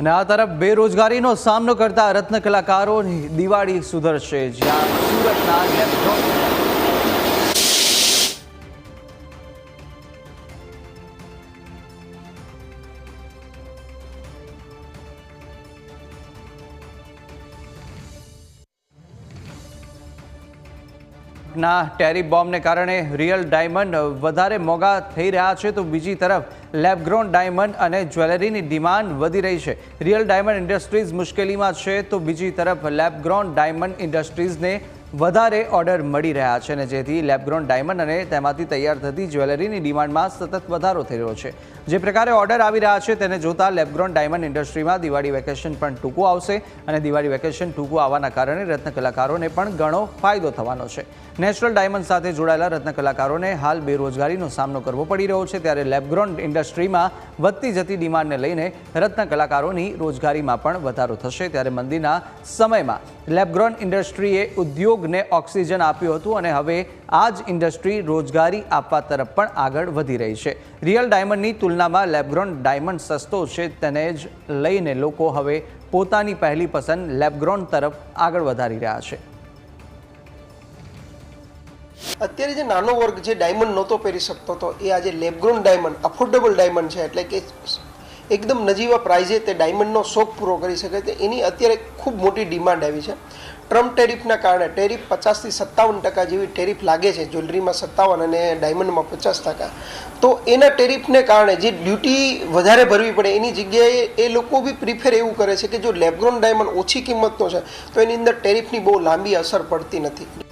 અને આ તરફ બેરોજગારીનો સામનો કરતા રત્ન કલાકારોની દિવાળી સુધરશે. જ્યાં સુરતના ના ટેરી બોમ્બને કારણે રિયલ ડાયમંડ વધારે મોંઘા થઈ રહ્યા છે, તો બીજી તરફ લેબગ્રોન ડાયમંડ અને જ્વેલરીની ડિમાન્ડ વધી રહી છે. રિયલ ડાયમંડ ઇન્ડસ્ટ્રીઝ મુશ્કેલીમાં છે, તો બીજી તરફ લેબગ્રોન ડાયમંડ ઇન્ડસ્ટ્રીઝને વધારે ઓર્ડર મળી રહ્યા છે અને જેથી લેબગ્રોન ડાયમંડ અને તેમાંથી તૈયાર થતી જ્વેલરીની ડિમાન્ડમાં સતત વધારો થઈ રહ્યો છે. જે પ્રકારે ઓર્ડર આવી રહ્યા છે તેને જોતા લેબગ્રોન ડાયમંડ ઇન્ડસ્ટ્રીમાં દિવાળી વેકેશન પણ ટૂંકું આવશે અને દિવાળી વેકેશન ટૂંકું આવવાના કારણે રત્ન કલાકારોને પણ ઘણો ફાયદો થવાનો છે. નેચરલ ડાયમંડ સાથે જોડાયેલા રત્ન કલાકારોને હાલ બેરોજગારીનો સામનો કરવો પડી રહ્યો છે ત્યારે લેબગ્રોન ઇન્ડસ્ટ્રીમાં વધતી જતી ડિમાન્ડને લઈને રત્ન કલાકારોની રોજગારીમાં પણ વધારો થશે ત્યારે મંદીના સમયમાં લેબગ્રોન ઇન્ડસ્ટ્રીએ ઉદ્યોગને ઓક્સિજન આપ્યું હતું અને હવે આ જ ઇન્ડસ્ટ્રી રોજગારી આપવા તરફ પણ આગળ વધી રહી છે. રિયલ ડાયમંડની તુલનામાં લેબગ્રોન ડાયમંડ સસ્તો છે તેને જ લઈને લોકો હવે પોતાની પહેલી પસંદ લેબગ્રોન તરફ આગળ વધારી રહ્યા છે. અત્યારે જે નાનો વર્ગ જે ડાયમંડ નહોતો પહેરી શકતો હતો એ આજે લેબગ્રોન ડાયમંડ અફોર્ડેબલ ડાયમંડ છે, એટલે કે એકદમ નજીવા પ્રાઇઝે તે ડાયમંડનો શોખ પૂરો કરી શકે તે એની અત્યારે ખૂબ મોટી ડિમાન્ડ આવી છે. ટ્રમ્પ ટેરિફના કારણે ટેરિફ પચાસથી સત્તાવન ટકા જેવી ટેરિફ લાગે છે. જ્વેલરીમાં સત્તાવન અને ડાયમંડમાં પચાસ ટકા. તો એના ટેરિફને કારણે જે ડ્યુટી વધારે ભરવી પડે એની જગ્યાએ એ લોકો બી પ્રિફેર એવું કરે છે કે જો લેબગ્રોન ડાયમંડ ઓછી કિંમતનો છે, તો એની અંદર ટેરિફની બહુ લાંબી અસર પડતી નથી.